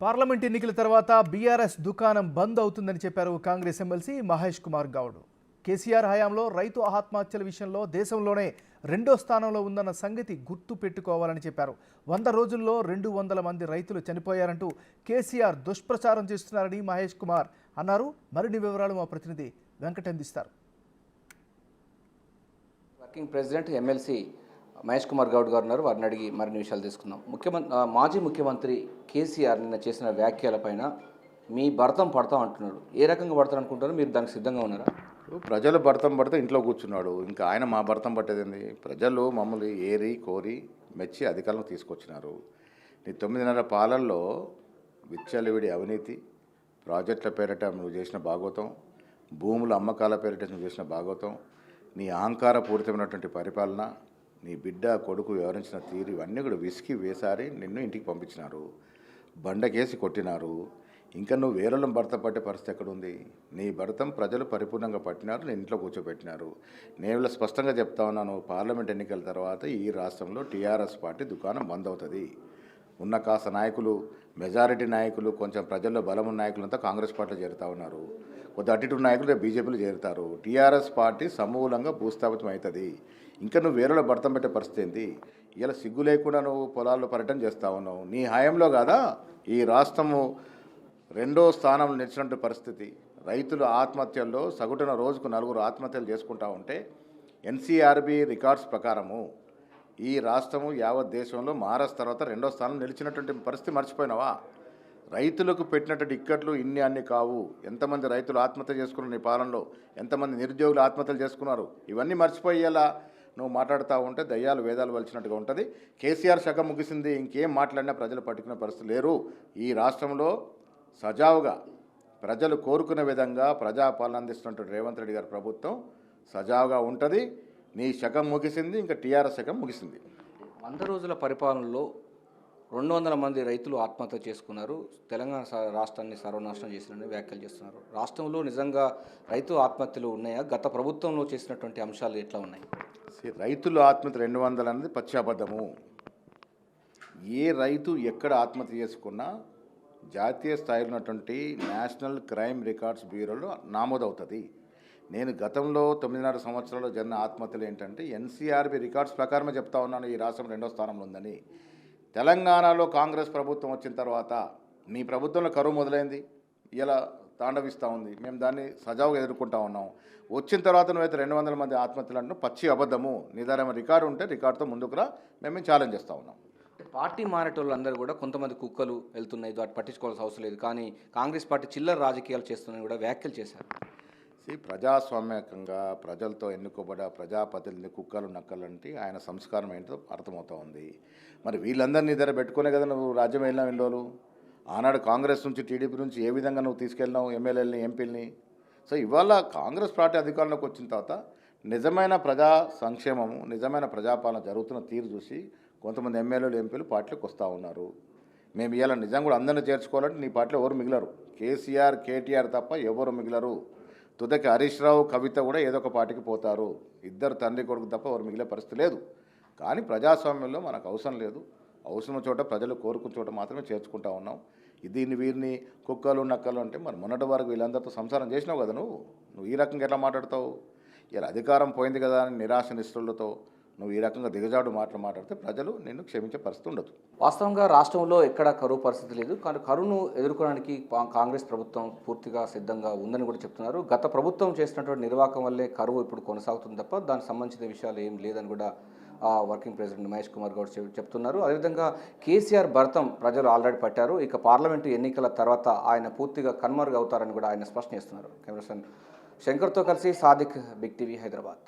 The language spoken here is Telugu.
పార్లమెంట్ ఎన్నికల తర్వాత బీఆర్ఎస్ దుకాణం బంద్ అవుతుందని చెప్పారు కాంగ్రెస్ ఎమ్మెల్సీ మహేష్ కుమార్ గౌడ్. కేసీఆర్ హయాంలో రైతు ఆత్మహత్యల విషయంలో దేశంలోనే రెండో స్థానంలో ఉందన్న సంగతి గుర్తు పెట్టుకోవాలని చెప్పారు. వంద రోజుల్లో రెండు వందల మంది రైతులు చనిపోయారంటూ కేసీఆర్ దుష్ప్రచారం చేస్తున్నారని మహేష్ కుమార్ అన్నారు. మరిన్ని వివరాలు మా ప్రతినిధి వెంకట్ అందిస్తారు working president MLC Mahesh Kumar Goud గారు ఉన్నారు. వారిని అడిగి మరిన్ని విషయాలు తీసుకుందాం ముఖ్యమంత్రి మాజీ ముఖ్యమంత్రి కేసీఆర్ నిన్న చేసిన వ్యాఖ్యలపైన మీ భర్తం పడతాం అంటున్నాడు ఏ రకంగా పడతారు అనుకుంటారు మీరు దానికి సిద్ధంగా ఉన్నారా? ప్రజలు భర్తం పడితే ఇంట్లో కూర్చున్నాడు. ఇంకా ఆయన మా భర్తం పట్టేది ప్రజలు మమ్మల్ని ఏరి కోరి మెచ్చి అధికారంలో తీసుకొచ్చినారు. నీ తొమ్మిదిన్నర పాలల్లో విచ్చలవిడి అవినీతి ప్రాజెక్టుల పేరిట నువ్వు చేసిన భాగవతం భూముల అమ్మకాల పేరిట నువ్వు చేసిన భాగవతం నీ అహంకారపూరితమైనటువంటి పరిపాలన నీ బిడ్డ కొడుకు వివరించిన తీరు ఇవన్నీ కూడా విసికి వేసారి నిన్ను ఇంటికి పంపించినారు. బండకేసి కొట్టినారు. ఇంకా నువ్వు వేరలం భర్త పట్టే పరిస్థితి ఎక్కడుంది? నీ భర్తం ప్రజలు పరిపూర్ణంగా పట్టినారు నేను ఇంట్లో కూర్చోబెట్టినారు. నేను ఇలా స్పష్టంగా చెప్తా ఉన్నాను పార్లమెంట్ ఎన్నికల తర్వాత ఈ రాష్ట్రంలో టీఆర్ఎస్ పార్టీ దుకాణం బంద్ అవుతుంది ఉన్న కాస్త నాయకులు మెజారిటీ నాయకులు కొంచెం ప్రజల్లో బలమున్న నాయకులంతా కాంగ్రెస్ పార్టీలో చేరుతా ఉన్నారు. కొద్ది అటు నాయకులు బీజేపీలో చేరుతారు. టీఆర్ఎస్ పార్టీ సమూలంగా భూస్థాపితం అవుతుంది. ఇంకా నువ్వు వేరేలో భర్తం పెట్టే పరిస్థితి ఏంటి ఇలా సిగ్గు లేకుండా నువ్వు పొలాల్లో పర్యటన చేస్తూ ఉన్నావు. నీ హయాంలో కాదా? ఈ రాష్ట్రము రెండో స్థానంలో నిలిచినట్టు పరిస్థితి. రైతులు ఆత్మహత్యల్లో సగటున రోజుకు నలుగురు ఆత్మహత్యలు చేసుకుంటా ఉంటే ఎన్సీఆర్బి రికార్డ్స్ ప్రకారము ఈ రాష్ట్రము యావత్ దేశంలో మహారాష్ట్ర తర్వాత రెండో స్థానం నిలిచినటువంటి పరిస్థితి మర్చిపోయినావా? రైతులకు పెట్టినటువంటి ఇక్కట్లు ఇన్ని అన్ని కావు. ఎంతమంది రైతులు ఆత్మహత్య చేసుకున్నారు నీ పాలనలో? ఎంతమంది నిరుద్యోగులు ఆత్మహత్యలు చేసుకున్నారు? ఇవన్నీ మర్చిపోయేలా నువ్వు మాట్లాడుతూ ఉంటే దయ్యాలు వేదాలు వలిచినట్టుగా ఉంటుంది. కేసీఆర్ శాఖ ముగిసింది ఇంకేం మాట్లాడినా ప్రజలు పట్టుకునే పరిస్థితి లేరు. ఈ రాష్ట్రంలో సజావుగా ప్రజలు కోరుకునే విధంగా ప్రజాపాలన అందిస్తున్నటువంటి రేవంత్ రెడ్డి గారి ప్రభుత్వం సజావుగా ఉంటుంది. నీ శకం ముగిసింది ఇంకా టీఆర్ఎస్ శకం ముగిసింది. వంద రోజుల పరిపాలనలో రెండు వందల మంది రైతులు ఆత్మహత్య చేసుకున్నారు. తెలంగాణ రాష్ట్రాన్ని సర్వనాశనం చేసినని వ్యాఖ్యలు చేస్తున్నారు. రాష్ట్రంలో నిజంగా రైతు ఆత్మహత్యలు ఉన్నాయా? గత ప్రభుత్వంలో చేసినటువంటి అంశాలు ఎట్లా ఉన్నాయి? రైతులు ఆత్మహత్య రెండు వందలు అనేది పచ్చి అబద్ధము ఏ రైతు ఎక్కడ ఆత్మహత్య చేసుకున్నా జాతీయ స్థాయిలో ఉన్నటువంటి నేషనల్ క్రైమ్ రికార్డ్స్ బ్యూరోలో నమోదవుతుంది. నేను గతంలో తొమ్మిదిన్నర సంవత్సరాలు జరిగిన ఆత్మహత్యలు ఏంటంటే ఎన్సీఆర్బి రికార్డ్స్ ప్రకారమే చెప్తా ఉన్నాను ఈ రాష్ట్రం రెండో స్థానంలో ఉందని. తెలంగాణలో కాంగ్రెస్ ప్రభుత్వం వచ్చిన తర్వాత మీ ప్రభుత్వంలో కరువు మొదలైంది. ఇలా తాండవిస్తూ ఉంది. మేము దాన్ని సజావుగా ఎదుర్కొంటా ఉన్నాం. వచ్చిన తర్వాత నువ్వైతే రెండు వందల మంది ఆత్మహత్యలు అంటూ పచ్చి అబద్ధము. నిదారమైన రికార్డు ఉంటే రికార్డుతో ముందుకు రా మేము ఛాలెంజ్ చేస్తూ ఉన్నాం. పార్టీ మారేటోళ్ళందరూ కూడా కొంతమంది కుక్కలు వెళ్తున్నాయి వాటి పట్టించుకోవాల్సిన అవసరం లేదు. కానీ కాంగ్రెస్ పార్టీ చిల్లర రాజకీయాలు చేస్తున్నాయని కూడా వ్యాఖ్యలు చేశారు. ప్రజాస్వామ్యకంగా ప్రజలతో ఎన్నుకోబడ ప్రజాపతిని కుక్కలు నక్కలంటే ఆయన సంస్కారం ఏంటో అర్థమవుతా ఉంది. మరి వీళ్ళందరినీ ఇద్దరు పెట్టుకునే కదా నువ్వు రాజ్యం వెళ్ళినావు ఎన్ని ఆనాడు కాంగ్రెస్ నుంచి టీడీపీ నుంచి ఏ విధంగా నువ్వు తీసుకెళ్ళినావు ఎమ్మెల్యేలని ఎంపీలని? సో ఇవాళ కాంగ్రెస్ పార్టీ అధికారంలోకి వచ్చిన తర్వాత నిజమైన ప్రజా సంక్షేమము నిజమైన ప్రజాపాలన జరుగుతున్న తీరు చూసి కొంతమంది ఎమ్మెల్యేలు ఎంపీలు పార్టీలకు వస్తూ ఉన్నారు. మేము ఇవాళ నిజం కూడా అందరిని చేర్చుకోవాలంటే నీ పార్టీలో ఎవరు మిగిలరు? కేసీఆర్ కేటీఆర్ తప్ప ఎవరు మిగిలరు? తుదకి హరీష్ రావు కవిత కూడా ఏదో ఒక పార్టీకి పోతారు. ఇద్దరు తండ్రి కొడుకు తప్ప ఎవరు మిగిలే పరిస్థితి లేదు. కానీ ప్రజాస్వామ్యంలో మనకు అవసరం లేదు. అవసరం చోట ప్రజలు కోరుకున్న చోట మాత్రమే చేర్చుకుంటా ఉన్నాం. దీన్ని వీరిని కుక్కలు నక్కలు అంటే మరి మొన్నటి వరకు వీళ్ళందరితో సంసారం చేసినావు కదా నువ్వు. నువ్వు ఈ రకంగా ఎట్లా మాట్లాడతావు? ఇలా అధికారం పోయింది కదా అని నిరాశ నిష్ఠులతో నువ్వు ఈ రకంగా దిగజాడు మాటలు మాట్లాడితే ప్రజలు నిన్ను క్షమించే పరిస్థితి ఉండదు వాస్తవంగా రాష్ట్రంలో ఎక్కడ కరువు పరిస్థితి లేదు. కానీ కరువును ఎదుర్కోవడానికి పా- కాంగ్రెస్ ప్రభుత్వం పూర్తిగా సిద్ధంగా ఉందని కూడా చెప్తున్నారు. గత ప్రభుత్వం చేసినటువంటి నిర్వాహకం వల్లే కరువు ఇప్పుడు కొనసాగుతుంది తప్ప దానికి సంబంధించిన విషయాలు ఏం లేదని కూడా ఆ, వర్కింగ్ ప్రెసిడెంట్ మహేష్ కుమార్ గౌడ్ చెప్- చెప్తున్నారు. అదేవిధంగా కేసీఆర్ భర్తం ప్రజలు ఆల్రెడీ పట్టారు. ఇక పార్లమెంటు ఎన్నికల తర్వాత ఆయన పూర్తిగా కన్మరుగు అవుతారని కూడా ఆయన స్పష్టం చేస్తున్నారు. కెమెరాసన్ శంకర్తో కలిసి సాదిక్ బిగ్ టీవీ హైదరాబాద్.